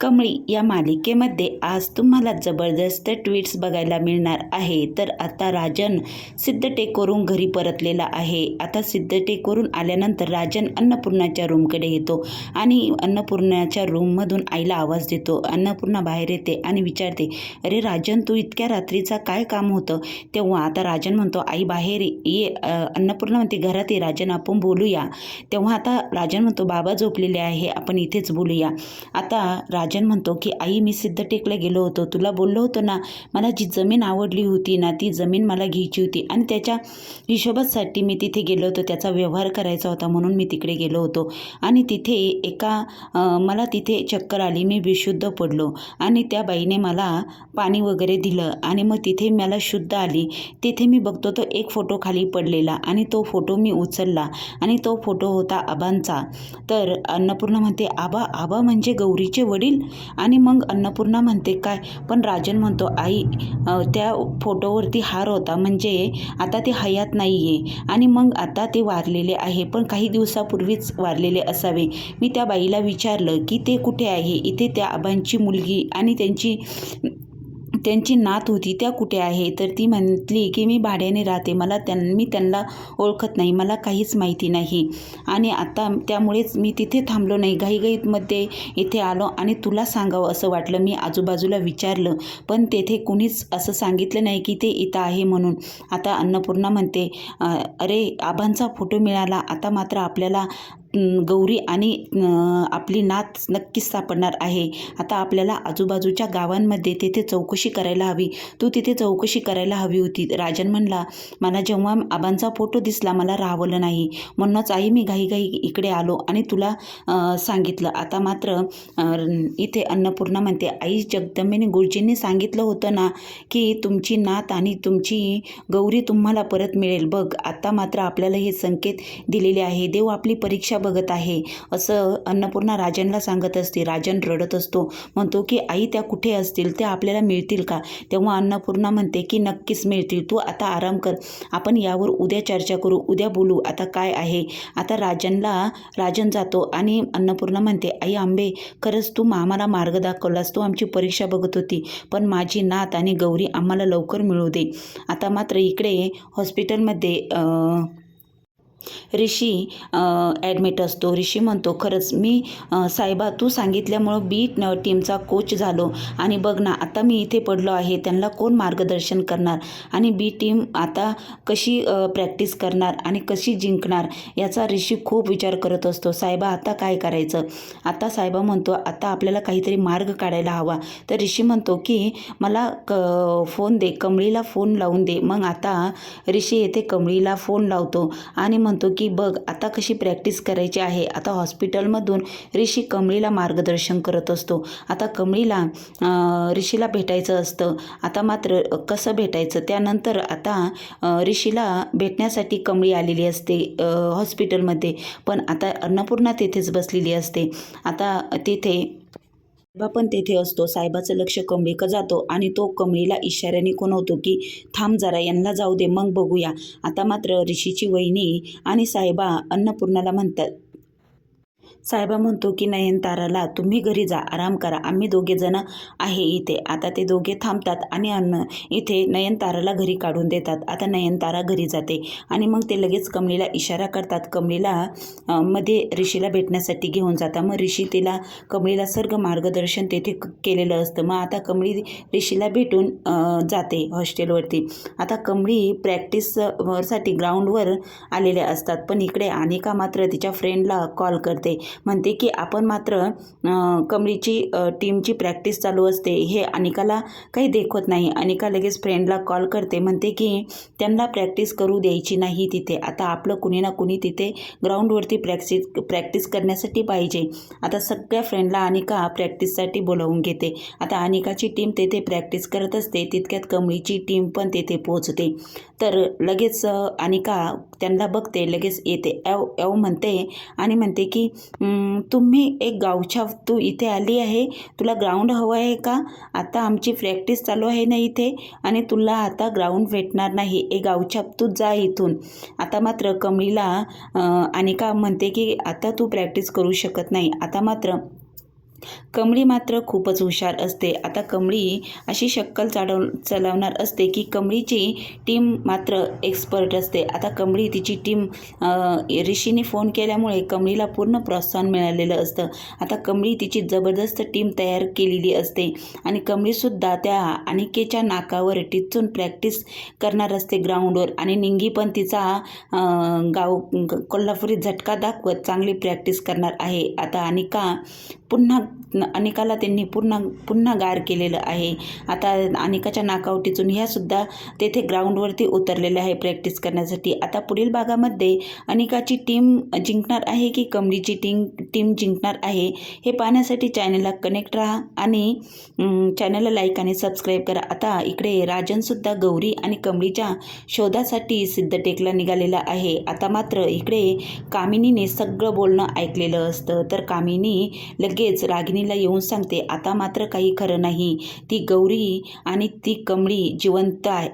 कमळी या मालिकेमध्ये आज तुम्हाला जबरदस्त ट्विट्स बघायला मिळणार आहे. तर आता राजन सिद्धटेकवरून घरी परतलेला आहे. आता सिद्धटेकवरून आल्यानंतर राजन अन्नपूर्णाच्या रूमकडे येतो आणि अन्नपूर्णाच्या रूममधून आईला आवाज देतो. अन्नपूर्णा बाहेर येते आणि विचारते अरे राजन तू इतक्या रात्रीचा काय काम होतं? तेव्हा आता राजन म्हणतो आई बाहेर ये. अन्नपूर्णा म्हणते घरात ये राजन आपण बोलूया. तेव्हा आता राजन म्हणतो बाबा झोपलेले आहे आपण इथेच बोलूया. आता राजन म्हणतो की आई मी सिद्ध टेकला गेलो होतो. तुला बोललो होतो ना मला जी जमीन आवडली होती ना ती जमीन मला घ्यायची होती. आणि त्याच्या हिशोबासाठी मी तिथे गेलो होतो. त्याचा व्यवहार करायचा होता म्हणून मी तिकडे गेलो होतो. आणि तिथे एका मला तिथे चक्कर आली. मी विशुद्ध पडलो. आणि त्या बाईने मला पाणी वगैरे दिलं. आणि मग तिथे मला शुद्ध आली. तिथे मी बघतो तो एक फोटो खाली पडलेला. आणि तो फोटो मी उचलला. आणि तो फोटो होता आबांचा. तर अन्नपूर्णा म्हणते आबा आबा म्हणजे गौरीचे वडील? आणि मग अन्नपूर्णा म्हणते काय? पण राजन म्हणतो आई त्या फोटोवरती हार होता. म्हणजे आता ते हयात नाही आहे आणि मग आता ते वारलेले आहे. पण काही दिवसापूर्वीच वारलेले असावे. मी त्या बाईला विचारलं की ते कुठे आहे? इथे त्या आबांची मुलगी आणि त्यांची त्यांची नात होती त्या कुठे आहे? तर ती म्हटली की मी भाड्याने राहते. मला त्यां मी त्यांना ओळखत नाही. मला काहीच माहिती नाही. आणि आता त्यामुळेच मी तिथे थांबलो नाही. घाईघाईमध्ये इथे आलो आणि तुला सांगावं असं वाटलं. मी आजूबाजूला विचारलं पण तेथे कुणीच असं सांगितलं नाही की ते इथं आहे म्हणून. आता अन्नपूर्णा म्हणते अरे आबांचा फोटो मिळाला. आता मात्र आपल्याला गौरी आणि आपली नात नक्कीच सापडणार आहे. आता आपल्याला आजूबाजूच्या गावांमध्ये तेथे चौकशी करायला हवी. तू तिथे चौकशी करायला हवी होती. राजन म्हणला मला जेव्हा आबांचा फोटो दिसला मला राहवलं नाही. म्हणूनच आई मी घाईघाई इकडे आलो आणि तुला सांगितलं. आता मात्र इथे अन्नपूर्णा म्हणते आई जगदंबेने गुरुजींनी सांगितलं होतं ना की तुमची नात आणि तुमची गौरी तुम्हाला परत मिळेल. बघ आता मात्र आपल्याला हे संकेत दिलेले आहे. देव आपली परीक्षा बघत आहे. असं अन्नपूर्णा राजनला सांगत असते. राजन रडत असतो. म्हणतो की आई त्या कुठे असतील? त्या आपल्याला मिळतील का? तेव्हा अन्नपूर्णा म्हणते की नक्कीच मिळतील. तू आता आराम कर. आपण यावर उद्या चर्चा करू. उद्या बोलू. आता काय आहे? आता राजनला राजन जातो आणि अन्नपूर्णा म्हणते आई आंबे खरंच तू आम्हाला मार्ग दाखवलास. तू आमची परीक्षा बघत होती. पण माझी नात आणि गौरी आम्हाला लवकर मिळू दे. आता मात्र इकडे हॉस्पिटलमध्ये अं, ऋषी ॲडमिट असतो. ऋषी म्हणतो खरंच मी साहेबा तू सांगितल्यामुळं बी टीमचा कोच झालो. आणि बघ ना आता मी इथे पडलो आहे. त्यांना कोण मार्गदर्शन करणार? आणि बी टीम आता कशी प्रॅक्टिस करणार? आणि कशी जिंकणार? याचा ऋषी खूप विचार करत असतो. साहेबा आता काय करायचं? आता साहेबा म्हणतो आता आपल्याला काहीतरी मार्ग काढायला हवा. तर ऋषी म्हणतो की मला क फोन दे. कमळीला फोन लावून दे. मग आता ऋषी येथे कमळीला फोन लावतो. आणि म्हणतो की बघ आता कशी प्रॅक्टिस करायची आहे. आता हॉस्पिटलमधून ऋषी कमळीला मार्गदर्शन करत असतो. आता कमळीला ऋषीला भेटायचं असतं. आता मात्र कसं भेटायचं? त्यानंतर आता ऋषीला भेटण्यासाठी कमळी आलेली असते हॉस्पिटलमध्ये पण आता अन्नपूर्णा तेथेच बसलेली असते. आता तिथे साहेबा पण तेथे असतो. साहेबाचं लक्ष कमळीकडे जातो आणि तो कमळीला इशाऱ्याने कोणवतो की थांब जरा यांना जाऊ दे मग बघूया. आता मात्र ऋषीची वहिनी आणि साहेबा अन्नपूर्णाला म्हणतात साहेबा म्हणतो की नयनताराला तुम्ही घरी जा आराम करा. आम्ही दोघे जण आहे इथे. आता ते दोघे थांबतात आणि अन्न इथे नयनताराला घरी काढून देतात. आता नयनतारा घरी जाते आणि मग ते लगेच कमळीला इशारा करतात. कमळीला मध्ये ऋषीला भेटण्यासाठी घेऊन जातात. मग ऋषी तिला कमळीला सर्ग मार्गदर्शन तेथे क- केलेलं असतं. मग आता कमळी ऋषीला भेटून जाते हॉस्टेलवरती. आता कमळी प्रॅक्टिसवरसाठी ग्राउंडवर आलेल्या असतात. पण इकडे अनिका मात्र तिच्या फ्रेंडला कॉल करते. म्हणते की आपण मात्र कमळीची टीमची प्रॅक्टिस चालू असते. हे अनिकाला काही देखवत नाही. अनिका लगेच फ्रेंडला कॉल करते. म्हणते की त्यांना प्रॅक्टिस करू द्यायची नाही तिथे. आता आपलं कुणी ना कुणी तिथे ग्राउंडवरती प्रॅक्टिस प्रॅक्टिस करण्यासाठी पाहिजे. आता सगळ्या फ्रेंडला अनिका प्रॅक्टिससाठी बोलावून घेते. आता अनिकाची टीम तेथे प्रॅक्टिस करत असते. तितक्यात कमळीची टीम पण तेथे पोहोचते. तर लगेच अनिका त्यांना बघते. लगेच येते. एव एव म्हणते आणि म्हणते की तुम्ही एक गावच्या तू इथे आली आहे तुला ग्राउंड हवं आहे का? आता आमची प्रॅक्टिस चालू आहे ना इथे आणि तुला आता ग्राउंड भेटणार नाही. ए गावच्या तू जा इथून. आता मात्र कमळीला अनिका म्हणते की आता तू प्रॅक्टिस करू शकत नाही. आता मात्र कमळी मात्र खूपच हुशार असते. आता कमळी अशी शक्कल चाडव चालवणार असते की कमळीची टीम मात्र एक्सपर्ट असते. आता कमळी तिची टीम ऋषीने फोन केल्यामुळे कमळीला पूर्ण प्रोत्साहन मिळालेलं असतं. आता कमळी तिची जबरदस्त टीम तयार केलेली असते आणि कमळीसुद्धा त्या अनिकेच्या नाकावर टिचून प्रॅक्टिस करणार असते ग्राउंडवर आणि निंगी पण तिचा गाव कोल्हापुरी झटका दाखवत चांगली प्रॅक्टिस करणार आहे. आता अनिका पुन्हा अनिकाला त्यांनी पुन्हा पुन्हा गार केलेलं आहे. आता अनिकाच्या नाकावर टिचून ह्यासुद्धा तेथे ग्राउंडवरती उतरलेल्या आहे प्रॅक्टिस करण्यासाठी. आता पुढील भागामध्ये अनिकाची टीम जिंकणार आहे की कमळीची टीम टीम जिंकणार आहे हे पाहण्यासाठी चॅनलला कनेक्ट राहा आणि चॅनलला लाईक आणि सबस्क्राईब करा. आता इकडे राजनसुद्धा गौरी आणि कमळीच्या शोधासाठी सिद्धटेकला निघालेला आहे. आता मात्र इकडे कामिनीने सगळं बोलणं ऐकलेलं असतं. तर कामिनी लगेच रागिणीला येऊन सांगते आता मात्र काही खरं नाही. ती गौरी आणि ती कमळी जिवंत आहे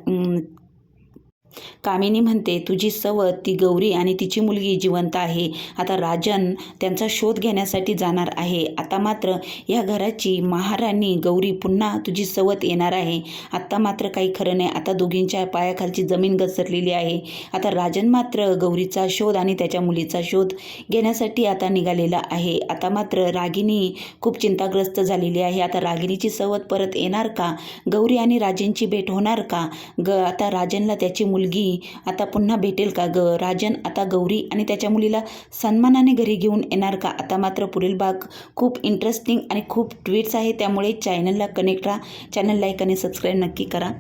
कामिनी म्हणते तुझी सवत ती गौरी आणि तिची मुलगी जिवंत आहे. आता राजन त्यांचा शोध घेण्यासाठी जाणार आहे. आता मात्र या घराची महाराणी गौरी पुन्हा तुझी सवत येणार आहे. आत्ता मात्र काही खरं नाही. आता दोघींच्या पायाखालची जमीन घसरलेली आहे. आता राजन मात्र गौरीचा शोध आणि त्याच्या मुलीचा शोध घेण्यासाठी आता निघालेला आहे. आता मात्र रागिनी खूप चिंताग्रस्त झालेली आहे. आता रागिनीची सवत परत येणार का? गौरी आणि राजेंची भेट होणार का? ग आता राजनला त्याची मुलगी. आता पुन्हा भेटेल का ग? राजन आता गौरी आणि त्याच्या मुलीला सन्मानाने घरी घेऊन येणार का? आता मात्र पुढील भाग खूप इंटरेस्टिंग आणि खूप ट्विट्स आहे. त्यामुळे चॅनलला कनेक्ट राहा. चॅनल लाईक आणि सबस्क्राईब नक्की करा.